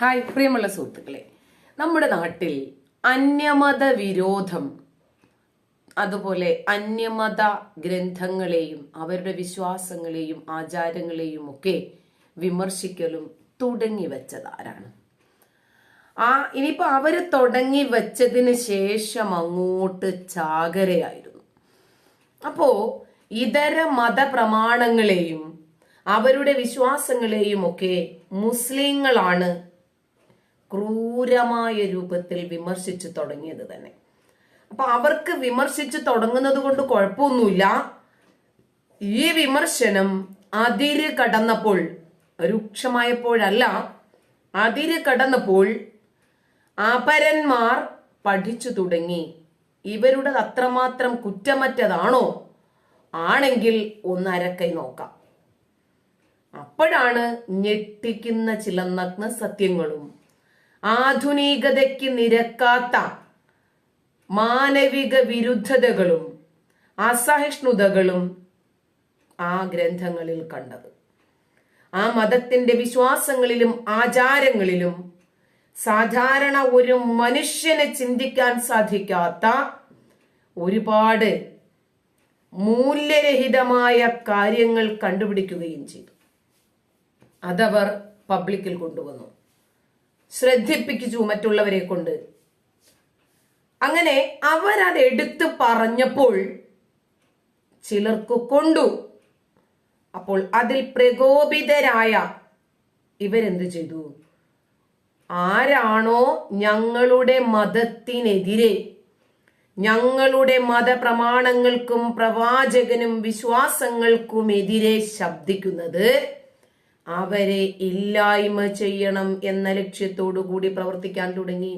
Hi പ്രിയമുള്ള സുഹൃത്തുക്കളെ. നമ്മുടെ നാട്ടിൽ അന്യമത വിരോധം അതുപോലെ അന്യമത ഗ്രന്ഥങ്ങളെയും അവരുടെ വിശ്വാസങ്ങളെയും ആചാരങ്ങളെയും ഒക്കെ വിമർശിക്കലും തുടങ്ങി വെച്ചതാരാണ്? ആ ഇനിയിപ്പോ അവർ തുടങ്ങി വെച്ചതിന് ശേഷം അങ്ങോട്ട് ചാകരയായിരുന്നു. അപ്പോ ഇതര മതപ്രമാണങ്ങളെയും അവരുടെ വിശ്വാസങ്ങളെയും ഒക്കെ മുസ്ലിങ്ങളാണ് ക്രൂരമായ രൂപത്തിൽ വിമർശിച്ചു തുടങ്ങിയത് തന്നെ. അപ്പൊ അവർക്ക് വിമർശിച്ചു തുടങ്ങുന്നത് കൊണ്ട് കുഴപ്പമൊന്നുമില്ല. ഈ വിമർശനം അതിര് കടന്നപ്പോൾ രൂക്ഷമായപ്പോഴല്ല അതിര് കടന്നപ്പോൾ അപരന്മാർ പഠിച്ചു തുടങ്ങി. ഇവരുടെ അത്രമാത്രം കുറ്റമറ്റതാണോ? ആണെങ്കിൽ ഒന്നരക്കൈ നോക്കാം. അപ്പോഴാണ് ഞെട്ടിക്കുന്ന ചില നഗ്ന സത്യങ്ങളും ആധുനികതയ്ക്ക് നിരക്കാത്ത മാനവിക വിരുദ്ധതകളും അസഹിഷ്ണുതകളും ആ ഗ്രന്ഥങ്ങളിൽ കണ്ടത്. ആ മതത്തിന്റെ വിശ്വാസങ്ങളിലും ആചാരങ്ങളിലും സാധാരണ ഒരു മനുഷ്യനെ ചിന്തിക്കാൻ സാധിക്കാത്ത ഒരുപാട് മൂല്യരഹിതമായ കാര്യങ്ങൾ കണ്ടുപിടിക്കുകയും ചെയ്തു. അതവർ പബ്ലിക്കിൽ കൊണ്ടുവന്നു. ശ്രദ്ധിപ്പിച്ചു മറ്റുള്ളവരെ കൊണ്ട്. അങ്ങനെ അവരത് എടുത്ത് പറഞ്ഞപ്പോൾ ചിലർക്ക് കൊണ്ടു. അപ്പോൾ അതിൽ പ്രകോപിതരായ ഇവരെന്ത് ചെയ്തു? ആരാണോ ഞങ്ങളുടെ മതത്തിനെതിരെ ഞങ്ങളുടെ മതപ്രമാണങ്ങൾക്കും പ്രവാചകനും വിശ്വാസങ്ങൾക്കുമെതിരെ ശബ്ദിക്കുന്നത്? അവരെ ഇല്ലായ്മ ചെയ്യണം എന്ന ലക്ഷ്യത്തോടു കൂടി പ്രവർത്തിക്കാൻ തുടങ്ങി.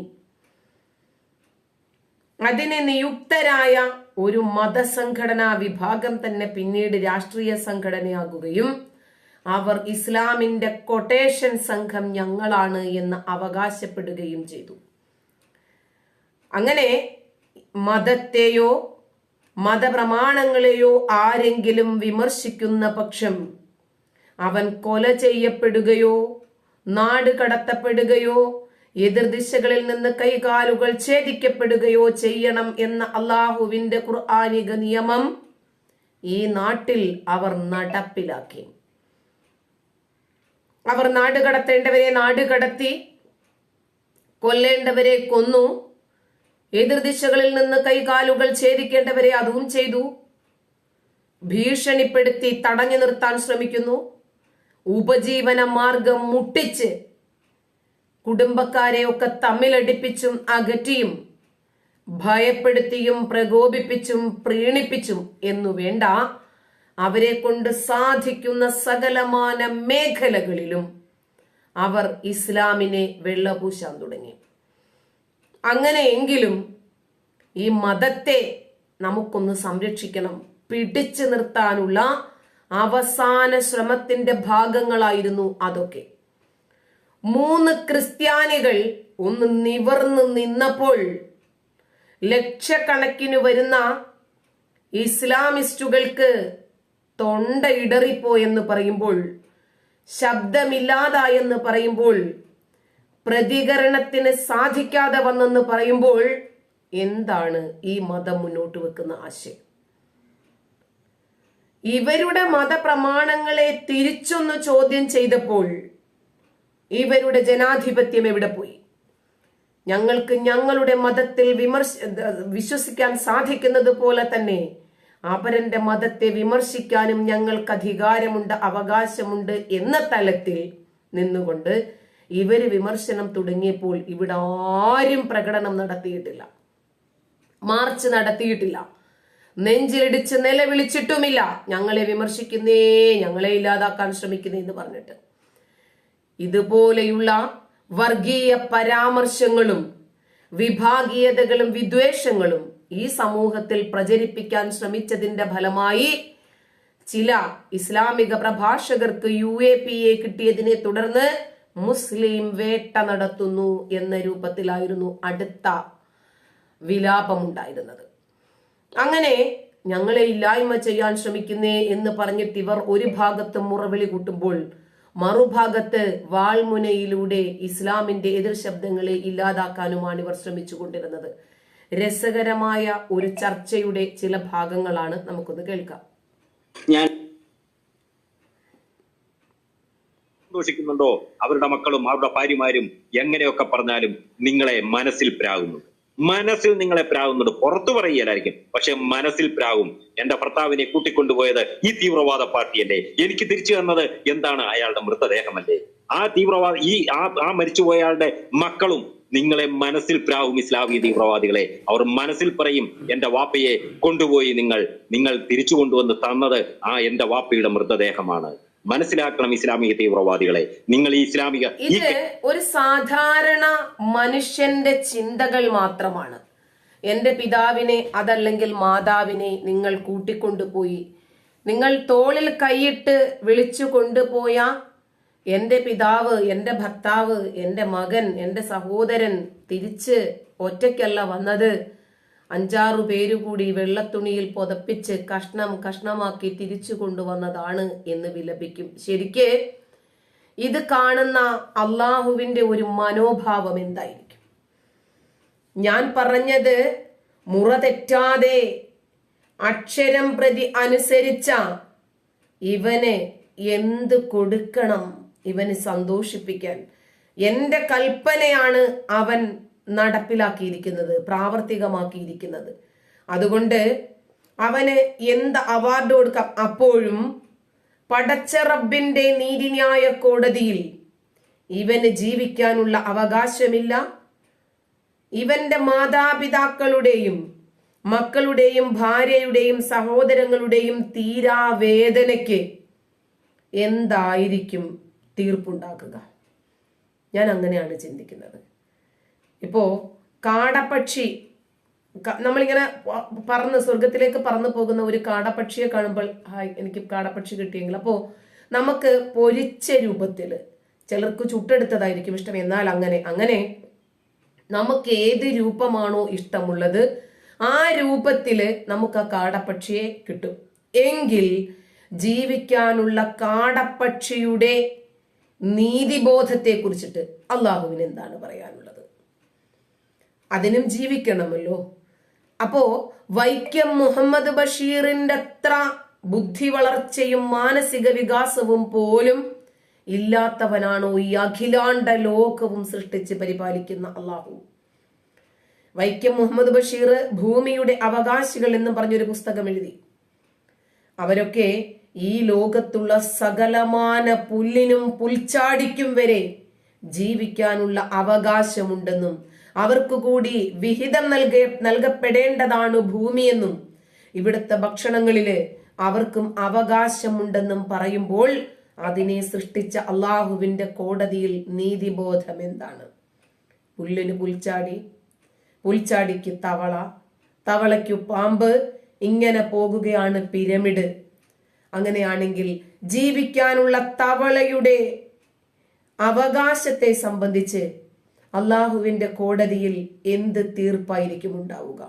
അതിന് നിയുക്തരായ ഒരു മതസംഘടനാ വിഭാഗം തന്നെ പിന്നീട് രാഷ്ട്രീയ സംഘടനയാകുകയും അവർ ഇസ്ലാമിന്റെ കൊട്ടേഷൻ സംഘം ഞങ്ങളാണ് എന്ന് അവകാശപ്പെടുകയും ചെയ്തു. അങ്ങനെ മതത്തെയോ മതപ്രമാണങ്ങളെയോ ആരെങ്കിലും വിമർശിക്കുന്ന പക്ഷം അവൻ കൊല ചെയ്യപ്പെടുകയോ നാട് കടത്തപ്പെടുകയോ എതിർദിശകളിൽ നിന്ന് കൈകാലുകൾ ഛേദിക്കപ്പെടുകയോ ചെയ്യണം എന്ന അള്ളാഹുവിന്റെ ഖുർആാനിക നിയമം ഈ നാട്ടിൽ അവർ നടപ്പിലാക്കി. അവർ നാട് കടത്തേണ്ടവരെ നാട് കടത്തി കൊല്ലേണ്ടവരെ കൊന്നു എതിർദിശകളിൽ നിന്ന് കൈകാലുകൾ ഛേദിക്കേണ്ടവരെ അതും ചെയ്തു ഭീഷണിപ്പെടുത്തി തടഞ്ഞു നിർത്താൻ ശ്രമിക്കുന്നു. ഉപജീവന മാർഗം മുട്ടിച്ച് കുടുംബക്കാരെയൊക്കെ തമ്മിലടിപ്പിച്ചും അകറ്റിയും ഭയപ്പെടുത്തിയും പ്രകോപിപ്പിച്ചും പ്രീണിപ്പിച്ചും എന്നു വേണ്ട അവരെ കൊണ്ട് സാധിക്കുന്ന സകലമാന മേഖലകളിലും അവർ ഇസ്ലാമിനെ വെള്ളപൂശാൻ തുടങ്ങി. അങ്ങനെയെങ്കിലും ഈ മതത്തെ നമുക്കൊന്ന് സംരക്ഷിക്കണം പിടിച്ചു നിർത്താനുള്ള അവസാന ശ്രമത്തിന്റെ ഭാഗങ്ങളായിരുന്നു അതൊക്കെ. മൂന്ന് ക്രിസ്ത്യാനികൾ ഒന്ന് നിവർന്നു നിന്നപ്പോൾ ലക്ഷക്കണക്കിന് വരുന്ന ഇസ്ലാമിസ്റ്റുകൾക്ക് തൊണ്ട ഇടറിപ്പോയെന്ന് പറയുമ്പോൾ ശബ്ദമില്ലാതായെന്ന് പറയുമ്പോൾ പ്രതികരണത്തിന് സാധിക്കാതെ വന്നെന്ന് പറയുമ്പോൾ എന്താണ് ഈ മതം മുന്നോട്ട് വെക്കുന്ന ആശയം? ഇവരുടെ മതപ്രമാണങ്ങളെ തിരിച്ചൊന്ന് ചോദ്യം ചെയ്തപ്പോൾ ഇവരുടെ ജനാധിപത്യം എവിടെ പോയി? ഞങ്ങൾക്ക് ഞങ്ങളുടെ മതത്തിൽ വിമർശ വിശ്വസിക്കാൻ സാധിക്കുന്നത് പോലെ തന്നെ അവരന്റെ മതത്തെ വിമർശിക്കാനും ഞങ്ങൾക്ക് അധികാരമുണ്ട് അവകാശമുണ്ട് എന്ന തലത്തിൽ നിന്നുകൊണ്ട് ഇവർ വിമർശനം തുടങ്ങിയപ്പോൾ ഇവിടെ ആരും പ്രകടനം നടത്തിയിട്ടില്ല. മാർച്ച് നടത്തിയിട്ടില്ല. നെഞ്ചിലിടിച്ച് നിലവിളിച്ചിട്ടുമില്ല. ഞങ്ങളെ വിമർശിക്കുന്നേ ഞങ്ങളെ ഇല്ലാതാക്കാൻ ശ്രമിക്കുന്നേ എന്ന് പറഞ്ഞിട്ട്. ഇതുപോലെയുള്ള വർഗീയ പരാമർശങ്ങളും വിഭാഗീയതകളും വിദ്വേഷങ്ങളും ഈ സമൂഹത്തിൽ പ്രചരിപ്പിക്കാൻ ശ്രമിച്ചതിന്റെ ഫലമായി ചില ഇസ്ലാമിക പ്രഭാഷകർക്ക് യു എ പി എ കിട്ടിയതിനെ തുടർന്ന് മുസ്ലിം വേട്ട നടത്തുന്നു എന്ന രൂപത്തിലായിരുന്നു അടുത്ത വിലാപമുണ്ടായിരുന്നത്. അങ്ങനെ ഞങ്ങളെ ഇല്ലായ്മ ചെയ്യാൻ ശ്രമിക്കുന്നേ എന്ന് പറഞ്ഞിട്ട് ഇവർ ഒരു ഭാഗത്ത് മുറവിളി കൂട്ടുമ്പോൾ മറുഭാഗത്ത് വാൾമുനയിലൂടെ ഇസ്ലാമിന്റെ എതിർ ശബ്ദങ്ങളെ ഇല്ലാതാക്കാനുമാണ് ഇവർ ശ്രമിച്ചുകൊണ്ടിരുന്നത്. രസകരമായ ഒരു ചർച്ചയുടെ ചില ഭാഗങ്ങളാണ് നമുക്കൊന്ന് കേൾക്കാം. ഞാൻ സന്തോഷിക്കുന്നുണ്ടോ? അവരുടെ മക്കളും അവരുടെ ഭാര്യമാരും എങ്ങനെയൊക്കെ പറഞ്ഞാലും നിങ്ങളെ മനസ്സിൽ പ്രാകുന്നുണ്ട് മനസ്സിൽ നിങ്ങളെ പ്രാകുന്നുണ്ട് പുറത്തു പറയുകയല്ലായിരിക്കും. പക്ഷെ മനസ്സിൽ പ്രാകും എന്റെ ഭർത്താവിനെ കൂട്ടിക്കൊണ്ടുപോയത് ഈ തീവ്രവാദ പാർട്ടിയല്ലേ? എനിക്ക് തിരിച്ചു തന്നത് എന്താണ്? അയാളുടെ മൃതദേഹമല്ലേ? ആ തീവ്രവാദ ഈ ആ ആ മരിച്ചുപോയയാളുടെ മക്കളും നിങ്ങളെ മനസ്സിൽ പ്രാവും ഇസ്ലാമിക തീവ്രവാദികളെ. അവർ മനസ്സിൽ പറയും എന്റെ വാപ്പയെ കൊണ്ടുപോയി നിങ്ങൾ നിങ്ങൾ തിരിച്ചു കൊണ്ടുവന്ന് തന്നത് ആ എന്റെ വാപ്പയുടെ മൃതദേഹമാണ്. മനസ്സിലാക്കണം ഇസ്ലാമിക തീവ്രവാദികളെ. നിങ്ങൾ ഈ ഇസ്ലാമിക ഇത് ഒരു സാധാരണ മനുഷ്യന്റെ ചിന്തകൾ മാത്രമാണ്. എന്റെ പിതാവിനെ അതല്ലെങ്കിൽ മാതാവിനെ നിങ്ങൾ കൂട്ടിക്കൊണ്ടുപോയി നിങ്ങൾ തോളിൽ കൈയിട്ട് വിളിച്ചു കൊണ്ടുപോയ എന്റെ പിതാവ് എന്റെ ഭർത്താവ് എന്റെ മകൻ എന്റെ സഹോദരൻ തിരിച്ച് ഒറ്റയ്ക്കല്ല വന്നത്. അഞ്ചാറു പേരു കൂടി വെള്ളത്തുണിയിൽ പുതപ്പിച്ച് കഷ്ണം കഷ്ണമാക്കി തിരിച്ചു കൊണ്ടുവന്നതാണ് എന്ന് വിലപിക്കും. ശരിക്ക് ഇത് കാണുന്ന അള്ളാഹുവിന്റെ ഒരു മനോഭാവം എന്തായിരിക്കും? ഞാൻ പറഞ്ഞത് മുറ തെറ്റാതെ അക്ഷരം പ്രതി അനുസരിച്ച ഇവന് എന്ത് കൊടുക്കണം? ഇവന് സന്തോഷിപ്പിക്കാൻ. എന്റെ കൽപ്പനയാണ് അവൻ നടപ്പിലാക്കിയിരിക്കുന്നത് പ്രാവർത്തികമാക്കിയിരിക്കുന്നത്. അതുകൊണ്ട് അവന് എന്ത് അവാർഡ് കൊടുക്കാം? അപ്പോഴും പടച്ച റബ്ബിന്റെ നീതിന്യായ കോടതിയിൽ ഇവന് ജീവിക്കാനുള്ള അവകാശമില്ല. ഇവന്റെ മാതാപിതാക്കളുടെയും മക്കളുടെയും ഭാര്യയുടെയും സഹോദരങ്ങളുടെയും തീരാവേദനയ്ക്ക് എന്തായിരിക്കും തീർപ്പുണ്ടാക്കുക? ഞാൻ അങ്ങനെയാണ് ചിന്തിക്കുന്നത്. ഇപ്പോ കാടപ്പക്ഷി നമ്മളിങ്ങനെ പറന്ന് സ്വർഗത്തിലേക്ക് പറന്നു പോകുന്ന ഒരു കാടപ്പക്ഷിയെ കാണുമ്പോൾ ഹായ് എനിക്ക് കാടപ്പക്ഷി കിട്ടിയെങ്കിൽ. അപ്പോ നമുക്ക് പൊരിച്ച രൂപത്തിൽ ചിലർക്ക് ചുട്ടെടുത്തതായിരിക്കും ഇഷ്ടം. എന്നാൽ അങ്ങനെ അങ്ങനെ നമുക്ക് ഏത് രൂപമാണോ ഇഷ്ടമുള്ളത് ആ രൂപത്തിൽ നമുക്ക് ആ കാടപ്പക്ഷിയെ കിട്ടും. എങ്കിൽ ജീവിക്കാനുള്ള കാടപ്പക്ഷിയുടെ നീതിബോധത്തെ കുറിച്ചിട്ട് അള്ളാഹുവിന് എന്താണ് പറയാനുള്ളത്? അതിനും ജീവിക്കണമല്ലോ. അപ്പോ വൈക്കം മുഹമ്മദ് ബഷീറിന്റെ അത്ര ബുദ്ധി വളർച്ചയും മാനസിക വികാസവും പോലും ഇല്ലാത്തവനാണോ ഈ അഖിലാണ്ട ലോകവും സൃഷ്ടിച്ച് പരിപാലിക്കുന്ന അള്ളാഹു? വൈക്കം മുഹമ്മദ് ബഷീർ ഭൂമിയുടെ അവകാശികൾ എന്ന് പറഞ്ഞൊരു പുസ്തകം എഴുതി. അവരൊക്കെ ഈ ലോകത്തുള്ള സകലമാന പുല്ലിനും പുൽച്ചാടിക്കും വരെ ജീവിക്കാനുള്ള അവകാശമുണ്ടെന്നും അവർക്ക് കൂടി വിഹിതം നൽക നൽകപ്പെടേണ്ടതാണ് ഭൂമിയെന്നും ഇവിടുത്തെ ഭക്ഷണങ്ങളിൽ അവർക്കും അവകാശമുണ്ടെന്നും പറയുമ്പോൾ അതിനെ സൃഷ്ടിച്ച അള്ളാഹുവിന്റെ കോടതിയിൽ നീതിബോധം എന്താണ്? പുല്ലിന് പുൽച്ചാടി പുൽച്ചാടിക്ക് തവള തവളയ്ക്കു പാമ്പ് ഇങ്ങനെ പോകുകയാണ് പിരമിഡ്. അങ്ങനെയാണെങ്കിൽ ജീവിക്കാനുള്ള തവളയുടെ അവകാശത്തെ സംബന്ധിച്ച് അള്ളാഹുവിന്റെ കോടതിയിൽ എന്ത് തീർപ്പായിരിക്കും ഉണ്ടാവുക?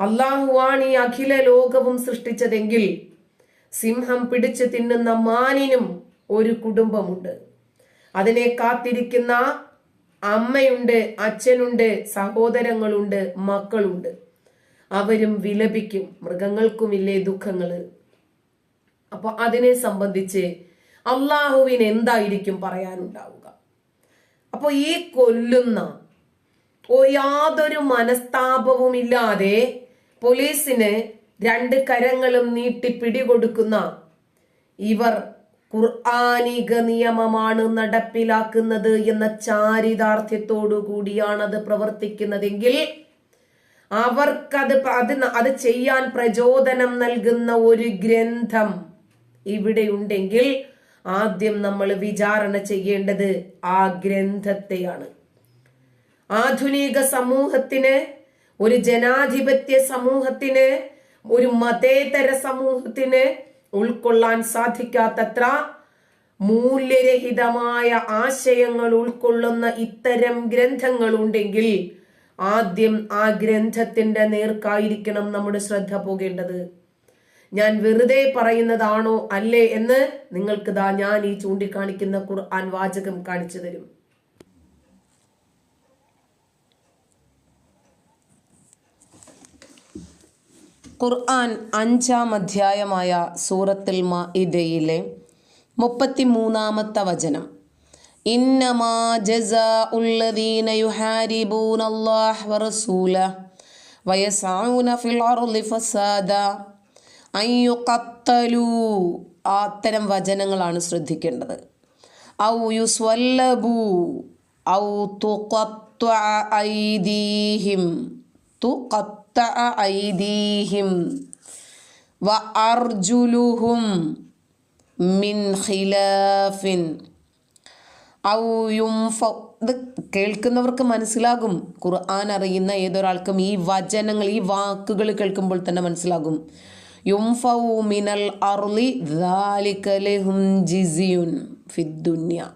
അള്ളാഹുവാണ് ഈ അഖില ലോകവും സൃഷ്ടിച്ചതെങ്കിൽ സിംഹം പിടിച്ചു തിന്നുന്ന മാനിനും ഒരു കുടുംബമുണ്ട്. അതിനെ കാത്തിരിക്കുന്ന അമ്മയുണ്ട് അച്ഛനുണ്ട് സഹോദരങ്ങളുണ്ട് മക്കളുണ്ട്. അവരും വിലപിക്കും മൃഗങ്ങൾക്കുമില്ലേ ദുഃഖങ്ങൾ അപ്പൊ അതിനെ സംബന്ധിച്ച് അള്ളാഹുവിന് എന്തായിരിക്കും പറയാനുണ്ടാവുക? അപ്പൊ ഈ കൊല്ലുന്ന ഓ യാതൊരു മനസ്താപവും ഇല്ലാതെ പോലീസിന് രണ്ട് കരങ്ങളും നീട്ടി പിടികൊടുക്കുന്ന ഇവർ ഖുർആാനിക നിയമമാണ് നടപ്പിലാക്കുന്നത് എന്ന ചാരിതാർത്ഥ്യത്തോടു കൂടിയാണ് അത് പ്രവർത്തിക്കുന്നതെങ്കിൽ അവർക്കത് അത് അത് ചെയ്യാൻ പ്രചോദനം നൽകുന്ന ഒരു ഗ്രന്ഥം ഇവിടെ ഉണ്ടെങ്കിൽ ആദ്യം നമ്മൾ വിചാരണ ചെയ്യേണ്ടത് ആ ഗ്രന്ഥത്തെയാണ്. ആധുനിക സമൂഹത്തിന് ഒരു ജനാധിപത്യ സമൂഹത്തിന് ഒരു മതേതര സമൂഹത്തിന് ഉൾക്കൊള്ളാൻ സാധിക്കാത്തത്ര മൂല്യരഹിതമായ ആശയങ്ങൾ ഉൾക്കൊള്ളുന്ന ഇത്തരം ഗ്രന്ഥങ്ങൾ ഉണ്ടെങ്കിൽ ആദ്യം ആ ഗ്രന്ഥത്തിന്റെ നേർക്കായിരിക്കണം നമ്മുടെ ശ്രദ്ധ പോകേണ്ടത്. ഞാൻ വെറുതെ പറയുന്നതാണോ അല്ലേ എന്ന് നിങ്ങൾക്ക് ദാ ഞാൻ ഈ ചൂണ്ടിക്കാണിക്കുന്ന ഖുർആൻ വാചകം കാണിച്ചു തരും. ഖുർആൻ അഞ്ചാം അധ്യായമായ സൂറത്തിൽ മാഇദയിലെ മുപ്പത്തിമൂന്നാമത്തെ വചനം. ഇന്നമാ ജസാഉല്ലദീന الذين يحاربون الله വയസഊന ഫിൽ അർളി ഫസാദ അൻ ആ അത്തരം വചനങ്ങളാണ് ശ്രദ്ധിക്കേണ്ടത്. ഔ യുസ്വല്ലബു. ഔ തു ഐദീഹിം. തുഖത്തഅ ഐദീഹിം. വ അർജുലുഹും മിൻ ഖിലാഫിൻ. ഔ യുംഫ ഇത് കേൾക്കുന്നവർക്ക് മനസ്സിലാകും. ഖുർആൻ അറിയുന്ന ഏതൊരാൾക്കും ഈ വചനങ്ങൾ ഈ വാക്കുകൾ കേൾക്കുമ്പോൾ തന്നെ മനസ്സിലാകും. യുംഫൗ മിനൽ അർലി ദാലിക്കലഹും ജിസിയുൻ ഫിദ്ദുന്യ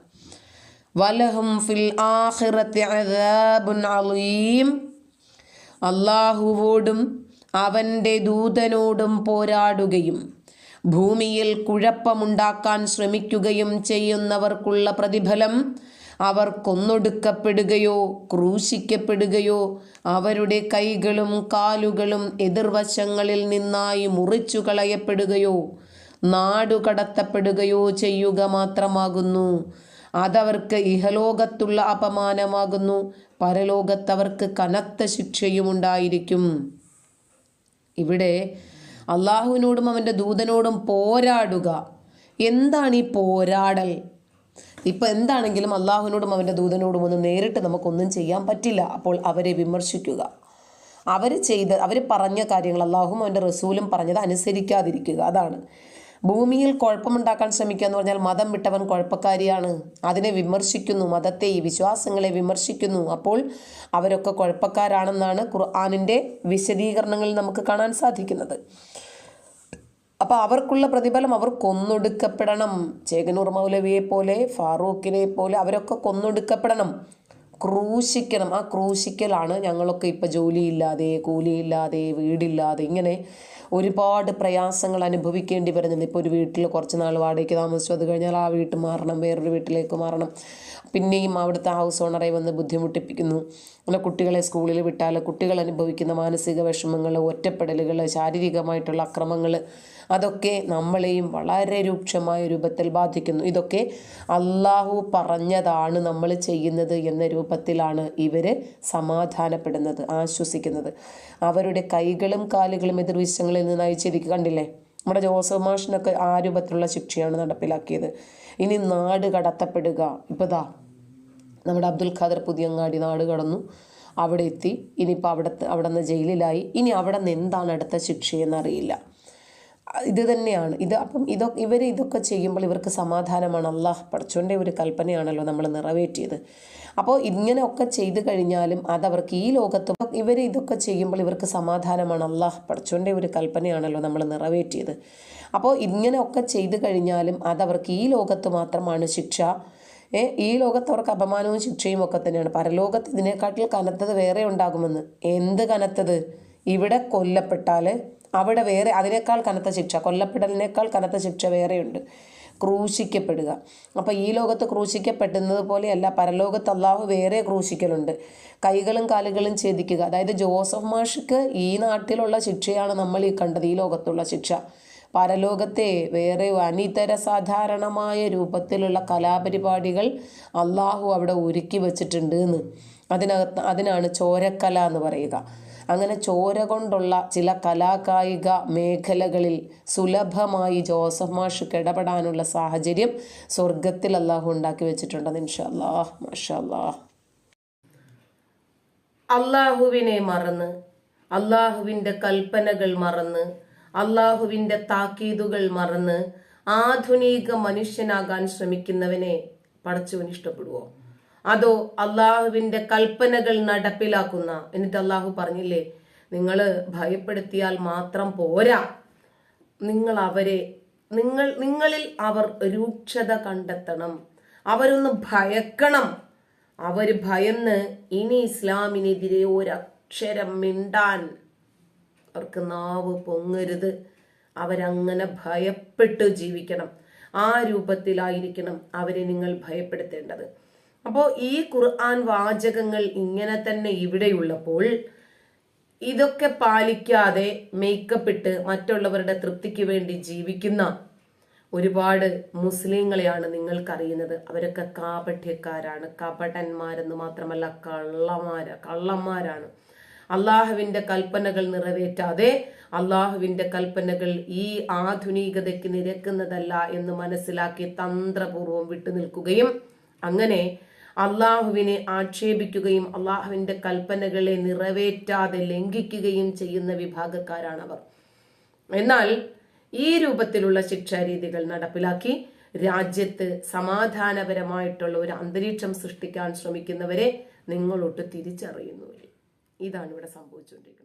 വലഹും ഫിൽ ആഖിറത്തി അദാബുൻ അലീം. അള്ളാഹുവോടും അവന്റെ ദൂതനോടും പോരാടുകയും ഭൂമിയിൽ കുഴപ്പമുണ്ടാക്കാൻ ശ്രമിക്കുകയും ചെയ്യുന്നവർക്കുള്ള പ്രതിഫലം അവർ കൊന്നൊടുക്കപ്പെടുകയോ ക്രൂശിക്കപ്പെടുകയോ അവരുടെ കൈകളും കാലുകളും എതിർവശങ്ങളിൽ നിന്നായി മുറിച്ചു കളയപ്പെടുകയോ നാടുകടത്തപ്പെടുകയോ ചെയ്യുക മാത്രമാകുന്നു. അതവർക്ക് ഇഹലോകത്തുള്ള അപമാനമാകുന്നു. പരലോകത്തവർക്ക് കനത്ത ശിക്ഷയും ഉണ്ടായിരിക്കും. ഇവിടെ അള്ളാഹുവിനോടും അവന്റെ ദൂതനോടും പോരാടുക. എന്താണ് ഈ പോരാടൽ? ഇപ്പം എന്താണെങ്കിലും അള്ളാഹുവിനോടും അവന്റെ ദൂതനോടും ഒന്നും നേരിട്ട് നമുക്കൊന്നും ചെയ്യാൻ പറ്റില്ല. അപ്പോൾ അവരെ വിമർശിക്കുക. അവർ ചെയ്ത് അവർ പറഞ്ഞ കാര്യങ്ങൾ അള്ളാഹും അവന്റെ റസൂലും പറഞ്ഞത് അനുസരിക്കാതിരിക്കുക. അതാണ്. ഭൂമിയിൽ കുഴപ്പമുണ്ടാക്കാൻ ശ്രമിക്കുക എന്ന് പറഞ്ഞാൽ മതം വിട്ടവൻ കുഴപ്പക്കാരിയാണ്. അതിനെ വിമർശിക്കുന്നു. മതത്തെ ഈ വിശ്വാസങ്ങളെ വിമർശിക്കുന്നു. അപ്പോൾ അവരൊക്കെ കുഴപ്പക്കാരാണെന്നാണ് ഖുർആാനിന്റെ വിശദീകരണങ്ങളിൽ നമുക്ക് കാണാൻ സാധിക്കുന്നത്. അപ്പോൾ അവർക്കുള്ള പ്രതിഫലം അവർ കൊന്നൊടുക്കപ്പെടണം. ചേകനൂർ മൗലവിയെ പോലെ ഫാറൂഖിനെ പോലെ അവരൊക്കെ കൊന്നൊടുക്കപ്പെടണം. ക്രൂശിക്കണം. ആ ക്രൂശിക്കലാണ് ഞങ്ങളൊക്കെ ഇപ്പോൾ ജോലിയില്ലാതെ കൂലിയില്ലാതെ വീടില്ലാതെ ഇങ്ങനെ ഒരുപാട് പ്രയാസങ്ങൾ അനുഭവിക്കേണ്ടി വരുന്നുണ്ട് ഇപ്പോൾ ഒരു വീട്ടിൽ കുറച്ച് നാൾ വാടകയ്ക്ക് താമസിച്ചു. അത് കഴിഞ്ഞാൽ ആ വീട്ടിൽ മാറണം. വേറൊരു വീട്ടിലേക്ക് മാറണം. പിന്നെയും അവിടുത്തെ ഹൗസ് ഓണറെ വന്ന് ബുദ്ധിമുട്ടിപ്പിക്കുന്നു. അങ്ങനെ കുട്ടികളെ സ്കൂളിൽ വിട്ടാൽ കുട്ടികൾ അനുഭവിക്കുന്ന മാനസിക വിഷമങ്ങൾ ഒറ്റപ്പെടലുകൾ ശാരീരികമായിട്ടുള്ള അക്രമങ്ങൾ അതൊക്കെ നമ്മളെയും വളരെ രൂക്ഷമായ രൂപത്തിൽ ബാധിക്കുന്നു. ഇതൊക്കെ അള്ളാഹു പറഞ്ഞതാണ് നമ്മൾ ചെയ്യുന്നത് എന്ന രൂപത്തിലാണ് ഇവർ സമാധാനപ്പെടുന്നത് ആശ്വസിക്കുന്നത്. അവരുടെ കൈകളും കാലുകളും എതിർവിശങ്ങളിൽ നിന്ന് അയച്ചിരിക്കുക കണ്ടില്ലേ? നമ്മുടെ ജോസഫ് മാഷിനൊക്കെ ആ രൂപത്തിലുള്ള ശിക്ഷയാണ് നടപ്പിലാക്കിയത്. ഇനി നാട് കടത്തപ്പെടുക. ഇപ്പോൾ നമ്മുടെ അബ്ദുൽ ഖാദർ പുതിയങ്ങാടി നാട് കടന്നു. അവിടെ എത്തി. ഇനിയിപ്പോൾ അവിടുത്തെ അവിടെ നിന്ന് ജയിലിലായി. ഇനി അവിടെ നിന്ന് എന്താണ് അടുത്ത ശിക്ഷയെന്നറിയില്ല. ഇത് തന്നെയാണ്. ഇത് അപ്പം ഇതൊക്കെ ഇവർ ഇതൊക്കെ ചെയ്യുമ്പോൾ ഇവർക്ക് സമാധാനമാണ്. അള്ളാഹ് പഠിച്ചോന്റെ ഒരു കൽപ്പനയാണല്ലോ നമ്മൾ നിറവേറ്റിയത്. അപ്പോൾ ഇങ്ങനെയൊക്കെ ചെയ്തു കഴിഞ്ഞാലും അതവർക്ക് ഈ ലോകത്ത് ഇവർ ഇതൊക്കെ ചെയ്യുമ്പോൾ ഇവർക്ക് സമാധാനമാണ്. അള്ളാഹ് പഠിച്ചോന്റെ ഒരു കൽപ്പനയാണല്ലോ നമ്മൾ നിറവേറ്റിയത്. അപ്പോൾ ഇങ്ങനെയൊക്കെ ചെയ്തു കഴിഞ്ഞാലും അതവർക്ക് ഈ ലോകത്ത് മാത്രമാണ് ശിക്ഷ. ഈ ലോകത്ത് അവർക്ക് അപമാനവും ശിക്ഷയും ഒക്കെ തന്നെയാണ്. പരലോകത്ത് ഇതിനെക്കാട്ടിൽ കനത്തത് വേറെ ഉണ്ടാകുമെന്ന്. എന്ത് കനത്തത്? ഇവിടെ കൊല്ലപ്പെട്ടാൽ അവിടെ വേറെ അതിനേക്കാൾ കനത്ത ശിക്ഷ കൊല്ലപ്പെടലിനേക്കാൾ കനത്ത ശിക്ഷ വേറെയുണ്ട്. ക്രൂശിക്കപ്പെടുക. അപ്പോൾ ഈ ലോകത്ത് ക്രൂശിക്കപ്പെടുന്നത് പോലെയല്ല പരലോകത്ത് അള്ളാഹു വേറെ ക്രൂശിക്കലുണ്ട്. കൈകളും കാലുകളും ഛേദിക്കുക. അതായത് ജോസഫ് മാഷിക്ക് ഈ നാട്ടിലുള്ള ശിക്ഷയാണ് നമ്മൾ ഈ കണ്ടത് ഈ ലോകത്തുള്ള ശിക്ഷ. പരലോകത്തെ വേറെ അനിതര സാധാരണമായ രൂപത്തിലുള്ള കലാപരിപാടികൾ അള്ളാഹു അവിടെ ഒരുക്കി വച്ചിട്ടുണ്ട് എന്ന് അതിനകത്ത് അതിനാണ് ചോരക്കല എന്ന് പറയുക. അങ്ങനെ ചോര കൊണ്ടുള്ള ചില കലാകായിക മേഖലകളിൽ സുലഭമായി ജോസഫ് മാഷ് ഇടപെടാനുള്ള സാഹചര്യം സ്വർഗത്തിൽ അള്ളാഹു ഉണ്ടാക്കി വെച്ചിട്ടുണ്ട് ഇൻഷാല്ലാഹ് മാഷാല്ലാഹ് അള്ളാഹുവിനെ മറന്ന് അള്ളാഹുവിന്റെ കൽപ്പനകൾ മറന്ന് അള്ളാഹുവിന്റെ താക്കീതുകൾ മറന്ന് ആധുനിക മനുഷ്യനാകാൻ ശ്രമിക്കുന്നവനെ പടച്ചവൻ ഇഷ്ടപ്പെടുവോ? അതോ അള്ളാഹുവിന്റെ കൽപ്പനകൾ നടപ്പിലാക്കുന്ന എന്നിട്ട് അള്ളാഹു പറഞ്ഞില്ലേ നിങ്ങൾ ഭയപ്പെടുത്തിയാൽ മാത്രം പോരാ. നിങ്ങൾ അവരെ നിങ്ങൾ നിങ്ങളിൽ അവർ രൂക്ഷത കണ്ടെത്തണം. അവരൊന്ന് ഭയക്കണം. അവർ ഭയന്ന് ഇനി ഇസ്ലാമിനെതിരെ ഒരക്ഷരം മിണ്ടാൻ അവർക്ക് നാവ് പൊങ്ങരുത്. അവരങ്ങനെ ഭയപ്പെട്ട് ജീവിക്കണം. ആ രൂപത്തിലായിരിക്കണം അവരെ നിങ്ങൾ ഭയപ്പെടുത്തേണ്ടത്. അപ്പോൾ ഈ ഖുർആൻ വാചകങ്ങൾ ഇങ്ങനെ തന്നെ ഇവിടെയുള്ളപ്പോൾ ഇതൊക്കെ പാലിക്കാതെ മേക്കപ്പ് ഇട്ട് മറ്റുള്ളവരുടെ തൃപ്തിക്ക് വേണ്ടി ജീവിക്കുന്ന ഒരുപാട് മുസ്ലിങ്ങളെയാണ് നിങ്ങൾക്കറിയുന്നത്. അവരൊക്കെ കാപഠ്യക്കാരാണ്. കപടന്മാരെന്ന് മാത്രമല്ല കള്ളമാര കള്ളന്മാരാണ്. അള്ളാഹുവിന്റെ കൽപ്പനകൾ നിറവേറ്റാതെ അള്ളാഹുവിന്റെ കൽപ്പനകൾ ഈ ആധുനികതയ്ക്ക് നിരക്കുന്നതല്ല എന്ന് മനസ്സിലാക്കി തന്ത്രപൂർവം വിട്ടുനിൽക്കുകയും അങ്ങനെ അള്ളാഹുവിനെ ആക്ഷേപിക്കുകയും അള്ളാഹുവിന്റെ കൽപ്പനകളെ നിറവേറ്റാതെ ലംഘിക്കുകയും ചെയ്യുന്ന വിഭാഗക്കാരാണവർ. എന്നാൽ ഈ രൂപത്തിലുള്ള ശിക്ഷാരീതികൾ നടപ്പിലാക്കി രാജ്യത്ത് സമാധാനപരമായിട്ടുള്ള ഒരു അന്തരീക്ഷം സൃഷ്ടിക്കാൻ ശ്രമിക്കുന്നവരെ നിങ്ങളൊട്ട് തിരിച്ചറിയുന്നുമില്ല ഇതാണ് ഇവിടെ സംഭവിച്ചുകൊണ്ടിരിക്കുന്നത്.